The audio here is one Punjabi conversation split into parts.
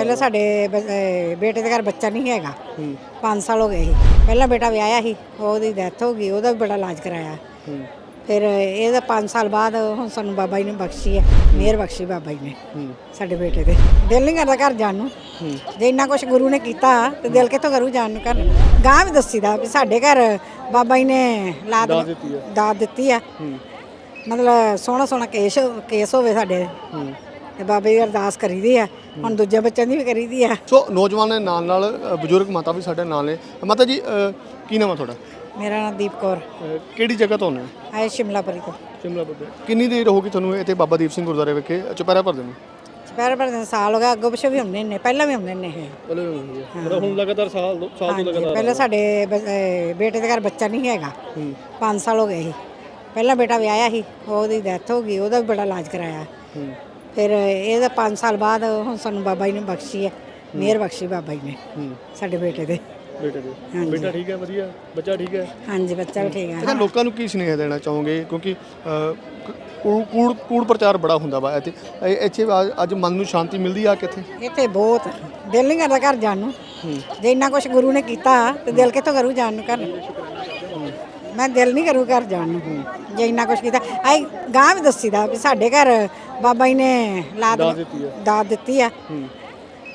ਪਹਿਲਾਂ ਸਾਡੇ ਬ- ਅਹ ਬੇਟੇ ਦੇ ਘਰ ਬੱਚਾ ਨਹੀਂ ਹੈਗਾ। ਹੂੰ। 5 ਸਾਲ ਹੋ ਗਏ ਸੀ। ਪਹਿਲਾਂ ਬੇਟਾ ਵਿਆਹਿਆ ਸੀ ਉਹਦੀ ਡੈਥ ਹੋ ਗਈ ਉਹਦਾ ਵੀ ਬੜਾ ਇਲਾਜ ਕਰਾਇਆ। ਫਿਰ ਇਹਦਾ 5 ਸਾਲ ਬਾਅਦ ਹੁਣ ਸਾਨੂੰ ਬਾਬਾ ਜੀ ਨੇ ਬਖਸ਼ੀ ਹੈ ਮਿਹਰ ਬਖਸ਼ੀ ਬਾਬਾ ਜੀ ਨੇ ਸਾਡੇ ਬੇਟੇ ਦੇ ਦਿਲ ਨਹੀਂ ਕਰਦਾ ਘਰ ਜਾਣ ਨੂੰ। ਜੇ ਇੰਨਾ ਕੁਝ ਗੁਰੂ ਨੇ ਕੀਤਾ ਤੇ ਦਿਲ ਕਿੱਥੋਂ ਕਰੂ ਜਾਣ ਨੂੰ ਘਰ? ਗਾਂ ਵੀ ਦੱਸੀਦਾ ਵੀ ਸਾਡੇ ਘਰ ਬਾਬਾ ਜੀ ਨੇ ਲਾਦ ਦਾਤ ਆ। ਦਾਤ ਦਿੱਤੀ ਆ ਹੂੰ। ਮਤਲਬ ਸੋਹਣਾ ਸੋਹਣਾ ਕੇਸ ਕੇਸ ਹੋਵੇ ਸਾਡੇ। ਤੇ ਬਾਬੇ ਦੀ ਅਰਦਾਸ ਕਰੀਦੀ ਆ। ਹੁਣ ਦੂਜੇ ਬੱਚਿਆਂ ਦੀ ਵੀ ਕਰੀਦੀ ਆ। ਸੋ ਨੌਜਵਾਨ ਦੇ ਨਾਲ ਨਾਲ ਅ, ਬਜ਼ੁਰਗ ਮਾਤਾ ਵੀ ਸਾਡੇ ਨਾਲ ਨੇ। ਮਾਤਾ ਜੀ ਅ, ਕੀ ਨਾਮ ਆ ਤੁਹਾਡਾ? ਮੇਰਾ ਨਾਮ ਦੀਪ ਕੌਰ। ਅ, ਕਿਹੜੀ ਜਗ੍ਹਾ ਤੋਂ ਆਉਂਦੇ ਹੋ? ਆਏ ਸ਼ਿਮਲਾਪੁਰੀ ਤੋਂ। ਸ਼ਿਮਲਾ ਬੱਦੇ ਕਿੰਨੀ ਦੇਰ ਹੋ ਗਈ ਤੁਹਾਨੂੰ ਇੱਥੇ ਬਾਬਾ ਦੀਪ ਸਿੰਘ ਗੁਰਦੁਆਰੇ ਵਿਖੇ? ਚੁਪਹਿਰਾ ਭਰਦੇ ਨੂੰ ਚਪੈਰ ਪਰ ਸਾਲ ਹੋ ਗਿਆ ਅੱਗੋਂ ਪਿੱਛੇ ਵੀ ਹੁੰਦੇ ਨੇ ਪਹਿਲਾਂ ਵੀ ਹੁੰਦੇ ਨੇ ਇਹ। ਪਹਿਲੇ ਮਤਲਬ ਹੁਣ ਲਗਾਤਾਰ ਸਾਲ ਸਾਲ ਹਾਂਜੀ, ਪਹਿਲਾਂ ਸਾਡੇ ਬ- ਅਹ ਬੇਟੇ ਦੇ ਘਰ ਬੱਚਾ ਨਹੀਂ ਹੈਗਾ। ਹੂੰ। 5 ਸਾਲ ਹੋ ਗਏ ਸੀ। ਪਹਿਲਾਂ ਬੇਟਾ ਵਿਆਹਿਆ ਸੀ ਉਹਦੀ ਡੈਥ ਹੋ ਗਈ ਉਹਦਾ ਵੀ ਬੜਾ ਇਲਾਜ ਕਰਾਇਆ। ਹੂੰ। ਫਿਰ ਇਹਦਾ 5 ਸਾਲ ਬਾਅਦ ਹੁਣ ਸਾਨੂੰ ਬਾਬਾ ਜੀ ਨੇ ਬਖਸ਼ੀ ਹੈ। ਮਿਹਰ ਬਖਸ਼ੀ ਬਾਬਾ ਜੀ ਨੇ ਸਾਡੇ ਬੇਟੇ ਦੇ। ਬੇਟੇ ਦੇ। ਹਾਂਜੀ। ਬੇਟਾ ਠੀਕ ਹੈ ਵਧੀਆ? ਬੱਚਾ ਠੀਕ ਹੈ? ਹਾਂਜੀ ਬੱਚਾ ਵੀ ਠੀਕ ਹੈ ਅੱਛਾ ਲੋਕਾਂ ਨੂੰ ਕੀ ਸੁਨੇਹਾ ਦੇਣਾ ਚਾਹੋਗੇ? ਕਿਉਂਕਿ ਅ, ਕ- ਕੂੜ ਕੂੜ ਕੂੜ ਪ੍ਰਚਾਰ ਬੜਾ ਹੁੰਦਾ ਵਾ ਇੱਥੇ। ਇਹ- ਇੱਥੇ ਅੱਜ- ਅੱਜ ਮਨ ਨੂੰ ਸ਼ਾਂਤੀ ਮਿਲਦੀ ਆ ਕਿੱਥੇ? ਇੱਥੇ ਬਹੁਤ। ਦਿਲ ਨਹੀਂ ਕਰਦਾ ਘਰ ਜਾਣ ਨੂੰ। ਜੇ ਇੰਨਾ ਕੁਝ ਗੁਰੂ ਨੇ ਕੀਤਾ ਤੇ ਦਿਲ ਕਿੱਥੋਂ ਕਰੂ ਜਾਣ ਨੂੰ ਘਰ? ਮੈਂ ਦਿਲ ਨਹੀਂ ਕਰੂ ਘਰ ਜਾਣ ਨੂੰ। ਜੇ ਇੰਨਾ ਕੁਝ ਕੀਤਾ। ਆਈ ਗਾਂ ਵੀ ਦੱਸੀਦਾ ਵੀ ਸਾਡੇ ਘਰ ਬਾਬਾ ਜੀ ਨੇ ਲਾਦ ਦਾਤ ਦਿੱਤੀ ਆ। ਦਾਤ ਦਿੱਤੀ ਆ। ਹੂੰ।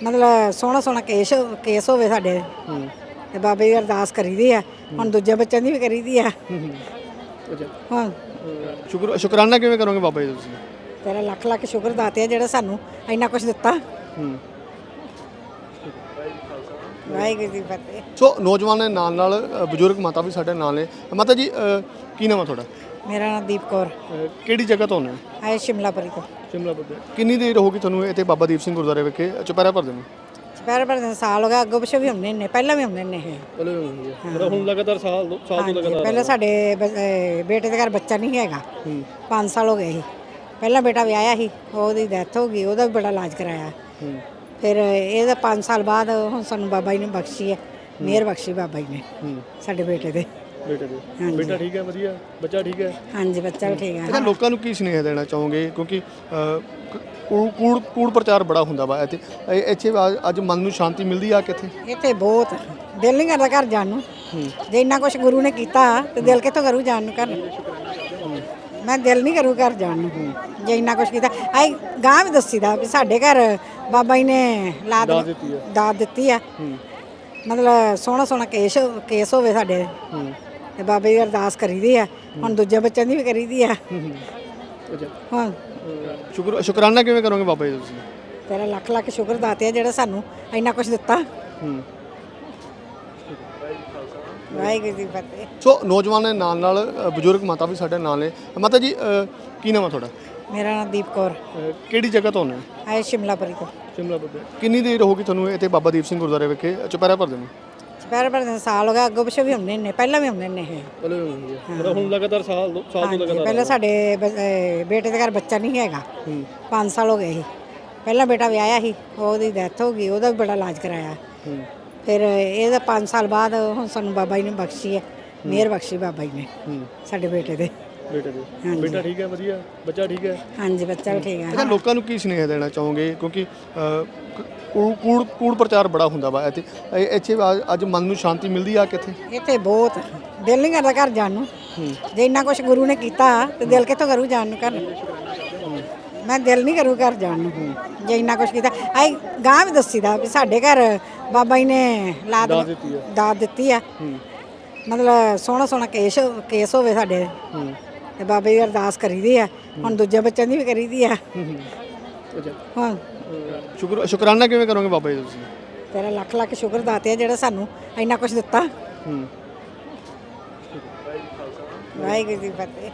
ਮਤਲਬ ਸੋਹਣਾ ਸੋਹਣਾ ਕੇਸ ਕੇਸ ਹੋਵੇ ਸਾਡੇ। ਹੂੰ। ਤੇ ਬਾਬੇ ਦੀ ਅਰਦਾਸ ਕਰੀਦੀ ਆ। ਹੁਣ ਦੂਜੇ ਬੱਚਿਆਂ ਦੀ ਵੀ ਕਰੀਦੀ ਆ। ਹੂੰ ਅੱਛਾ। ਹੁਣ ਸ਼ੁਕਰ ਸ਼ੁਕਰਾਨਾ ਕਿਵੇਂ ਕਰੋਗੇ ਬਾਬਾ ਜੀ ਦਾ ਤੁਸੀਂ? ਤੇਰਾ ਲੱਖ ਲੱਖ ਸ਼ੁਕਰ ਦਾਤਿਆ ਜਿਹੜਾ ਸਾਨੂੰ ਇੰਨਾ ਕੁਝ ਦਿੱਤਾ। ਹੂੰ। ਵਾਹਿਗੁਰੂ ਜੀ ਫਤਿਹ। ਸੋ ਨੌਜਵਾਨ ਦੇ ਨਾਲ ਨਾਲ ਅ, ਬਜ਼ੁਰਗ ਮਾਤਾ ਵੀ ਸਾਡੇ ਨਾਲ ਨੇ। ਮਾਤਾ ਜੀ ਅ, ਕੀ ਨਾਮ ਆ ਤੁਹਾਡਾ? ਮੇਰਾ ਨਾਮ ਦੀਪ ਕੌਰ। ਅ, ਕਿਹੜੀ ਜਗ੍ਹਾ ਤੋਂ ਆਉਂਦੇ ਹੋ? ਆਏ ਸ਼ਿਮਲਾਪੁਰੀ ਤੋਂ। ਸ਼ਿਮਲਾ ਬੱਦੇ ਕਿੰਨੀ ਦੇਰ ਹੋ ਗਈ ਤੁਹਾਨੂੰ ਇੱਥੇ ਬਾਬਾ ਦੀਪ ਸਿੰਘ ਗੁਰਦੁਆਰੇ ਵਿਖੇ? ਚੁਪਹਿਰਾ ਭਰਦੇ ਨੂੰ ਚਪੈਰ ਪਰ ਸਾਲ ਹੋ ਗਿਆ ਅੱਗੋਂ ਪਿੱਛੇ ਵੀ ਹੁੰਦੇ ਨੇ ਪਹਿਲਾਂ ਵੀ ਹੁੰਦੇ ਨੇ ਇਹ। ਪਹਿਲੇ ਮਤਲਬ ਹੁਣ ਲਗਾਤਾਰ ਸਾਲ ਸਾਲ ਹਾਂਜੀ, ਪਹਿਲਾਂ ਸਾਡੇ ਬ- ਅਹ ਬੇਟੇ ਦੇ ਘਰ ਬੱਚਾ ਨਹੀਂ ਹੈਗਾ। ਹੂੰ। 5 ਸਾਲ ਹੋ ਗਏ ਸੀ। ਪਹਿਲਾਂ ਬੇਟਾ ਵਿਆਹਿਆ ਸੀ ਉਹਦੀ ਡੈਥ ਹੋ ਗਈ ਉਹਦਾ ਵੀ ਬੜਾ ਇਲਾਜ ਕਰਾਇਆ। ਹੂੰ। ਫਿਰ ਇਹਦਾ 5 ਸਾਲ ਬਾਅਦ ਹੁਣ ਸਾਨੂੰ ਬਾਬਾ ਜੀ ਨੇ ਬਖਸ਼ੀ ਹੈ। ਮਿਹਰ ਬਖਸ਼ੀ ਬਾਬਾ ਜੀ ਨੇ ਸਾਡੇ ਬੇਟੇ ਦੇ। ਬੇਟੇ ਦੇ। ਹਾਂਜੀ। ਬੇਟਾ ਠੀਕ ਹੈ ਵਧੀਆ? ਬੱਚਾ ਠੀਕ ਹੈ? ਹਾਂਜੀ ਬੱਚਾ ਵੀ ਠੀਕ ਅੱਛਾ ਹੈ ਲੋਕਾਂ ਨੂੰ ਕੀ ਸੁਨੇਹਾ ਦੇਣਾ ਚਾਹੋਗੇ? ਕਿਉਂਕਿ ਅ, ਕ- ਕੂੜ ਕੂੜ ਕੂੜ ਪ੍ਰਚਾਰ ਬੜਾ ਹੁੰਦਾ ਵਾ ਇੱਥੇ। ਇਹ- ਇੱਥੇ ਅੱਜ- ਅੱਜ ਮਨ ਨੂੰ ਸ਼ਾਂਤੀ ਮਿਲਦੀ ਆ ਕਿੱਥੇ? ਇੱਥੇ ਬਹੁਤ। ਦਿਲ ਨਹੀਂ ਕਰਦਾ ਘਰ ਜਾਣ ਨੂੰ। ਜੇ ਇੰਨਾ ਕੁਝ ਗੁਰੂ ਨੇ ਕੀਤਾ ਤੇ ਦਿਲ ਕਿੱਥੋਂ ਕਰੂ ਜਾਣ ਨੂੰ ਘਰ? ਮੈਂ ਦਿਲ ਨਹੀਂ ਕਰੂ ਘਰ ਜਾਣ ਨੂੰ। ਜੇ ਇੰਨਾ ਕੁਝ ਕੀਤਾ। ਆਈ ਗਾਂ ਵੀ ਦੱਸੀਦਾ ਵੀ ਸਾਡੇ ਘਰ ਬਾਬਾ ਜੀ ਨੇ ਲਾਦ ਦਾਤ ਦਿੱਤੀ ਆ। ਦਾਤ ਦਿੱਤੀ ਆ। ਹੂੰ। ਮਤਲਬ ਸੋਹਣਾ ਸੋਹਣਾ ਕੇਸ ਕੇਸ ਹੋਵੇ ਸਾਡੇ। ਹੂੰ। ਤੇ ਬਾਬੇ ਦੀ ਅਰਦਾਸ ਕਰੀਦੀ ਆ। ਹੁਣ ਦੂਜੇ ਬੱਚਿਆਂ ਦੀ ਵੀ ਕਰੀਦੀ ਆ। ਹੂੰ ਅੱਛਾ। ਹੁਣ ਸ਼ੁਕਰ ਸ਼ੁਕਰਾਨਾ ਕਿਵੇਂ ਕਰੋਗੇ ਬਾਬਾ ਜੀ ਦਾ ਤੁਸੀਂ? ਤੇਰਾ ਲੱਖ ਲੱਖ ਸ਼ੁਕਰ ਦਾਤਿਆ ਜਿਹੜਾ ਸਾਨੂੰ ਇੰਨਾ ਕੁਝ ਦਿੱਤਾ। ਹੂੰ। ਵਾਹਿਗੁਰੂ ਜੀ ਦੀ ਫਤਿਹ। ਸੋ ਨੌਜਵਾਨ ਦੇ ਨਾਲ ਨਾਲ ਅ, ਬਜ਼ੁਰਗ ਮਾਤਾ ਵੀ ਸਾਡੇ ਨਾਲ ਨੇ। ਮਾਤਾ ਜੀ ਅ, ਕੀ ਨਾਮ ਆ ਤੁਹਾਡਾ? ਮੇਰਾ ਨਾਮ ਦੀਪ ਕੌਰ। ਅ, ਕਿਹੜੀ ਜਗ੍ਹਾ ਤੋਂ ਆਉਂਦੇ ਹੋ? ਆਏ ਸ਼ਿਮਲਾਪੁਰੀ ਤੋਂ। ਸ਼ਿਮਲਾ ਬੱਦੇ ਕਿੰਨੀ ਦੇਰ ਹੋ ਗਈ ਤੁਹਾਨੂੰ ਇੱਥੇ ਬਾਬਾ ਦੀਪ ਸਿੰਘ ਗੁਰਦੁਆਰੇ ਵਿਖੇ? ਚੁਪਹਿਰਾ ਭਰਦੇ ਨੂੰ ਚਪੈਰ ਪਰ ਸਾਲ ਹੋ ਗਿਆ ਅੱਗੋਂ ਪਿੱਛੇ ਵੀ ਹੁੰਦੇ ਨੇ ਪਹਿਲਾਂ ਵੀ ਹੁੰਦੇ ਨੇ ਇਹ। ਪਹਿਲੇ ਮਤਲਬ ਹੁਣ ਲਗਾਤਾਰ ਸਾਲ ਸਾਲ ਹਾਂਜੀ, ਪਹਿਲਾਂ ਸਾਡੇ ਬ- ਅਹ ਬੇਟੇ ਦੇ ਘਰ ਬੱਚਾ ਨਹੀਂ ਹੈਗਾ। ਹੂੰ। 5 ਸਾਲ ਹੋ ਗਏ ਸੀ। ਪਹਿਲਾਂ ਬੇਟਾ ਵਿਆਹਿਆ ਸੀ ਉਹਦੀ ਡੈਥ ਹੋ ਗਈ ਉਹਦਾ ਵੀ ਬੜਾ ਇਲਾਜ ਕਰਾਇਆ। ਹੂੰ। ਫਿਰ ਇਹਦਾ 5 ਸਾਲ ਬਾਅਦ ਹੁਣ ਸਾਨੂੰ ਬਾਬਾ ਜੀ ਨੇ ਬਖਸ਼ੀ ਹੈ। ਮਿਹਰ ਬਖਸ਼ੀ ਬਾਬਾ ਜੀ ਨੇ ਸਾਡੇ ਬੇਟੇ ਦੇ। ਬੇਟੇ ਦੇ। ਹਾਂਜੀ। ਬੇਟਾ ਠੀਕ ਹੈ ਵਧੀਆ? ਬੱਚਾ ਠੀਕ ਹੈ? ਹਾਂਜੀ ਬੱਚਾ ਵੀ ਠੀਕ ਅੱਛਾ ਹੈ ਲੋਕਾਂ ਨੂੰ ਕੀ ਸੁਨੇਹਾ ਦੇਣਾ ਚਾਹੋਗੇ? ਕਿਉਂਕਿ ਕੂੜ ਕੂੜ ਕੂੜ ਪ੍ਰਚਾਰ ਬੜਾ ਹੁੰਦਾ ਵਾ ਇੱਥੇ। ਇੱਥੇ ਅੱਜ- ਮਨ ਨੂੰ ਸ਼ਾਂਤੀ ਮਿਲਦੀ ਆ ਕਿੱਥੇ? ਇੱਥੇ ਬਹੁਤ ਦਿਲ ਨਹੀਂ ਕਰਦਾ ਘਰ ਜਾਣ ਨੂੰ। ਜੇ ਇੰਨਾ ਕੁਝ ਗੁਰੂ ਨੇ ਕੀਤਾ ਤੇ ਦਿਲ ਕਿੱਥੋਂ ਕਰੂ ਜਾਣ ਨੂੰ ਘਰ? ਮੈਂ ਦਿਲ ਨਹੀਂ ਕਰੂ ਘਰ ਜਾਣ ਨੂੰ ਜੇ ਇੰਨਾ ਕੁਝ ਕੀਤਾ। ਆਈ ਗਾਂ ਵੀ ਦੱਸੀਦਾ ਵੀ ਸਾਡੇ ਘਰ ਬਾਬਾ ਜੀ ਨੇ ਲਾਦ ਦਾਤ ਦਿੱਤੀ ਆ। ਦਾਤ ਦਿੱਤੀ ਆ। ਹੂੰ। ਮਤਲਬ ਸੋਹਣਾ ਸੋਹਣਾ ਕੇਸ ਕੇਸ ਹੋਵੇ ਸਾਡੇ। ਤੇ ਬਾਬੇ ਦੀ ਅਰਦਾਸ ਕਰੀਦੀ ਆ। ਹੁਣ ਦੂਜੇ ਬੱਚਿਆਂ ਦੀ ਵੀ ਕਰੀਦੀ ਆ। ਹੂੰ ਅੱਛਾ। ਹੁਣ ਸ਼ੁਕਰ ਸ਼ੁਕਰਾਨਾ ਕਿਵੇਂ ਕਰੋਗੇ ਬਾਬਾ ਜੀ ਦਾ ਤੁਸੀਂ? ਤੇਰਾ ਲੱਖ ਲੱਖ ਸ਼ੁਕਰ ਦਾਤਿਆ ਜਿਹੜਾ ਸਾਨੂੰ ਇੰਨਾ ਕੁਝ ਦਿੱਤਾ। ਹੂੰ। ਵਾਹਿਗੁਰੂ ਜੀ ਫਤਿਹ।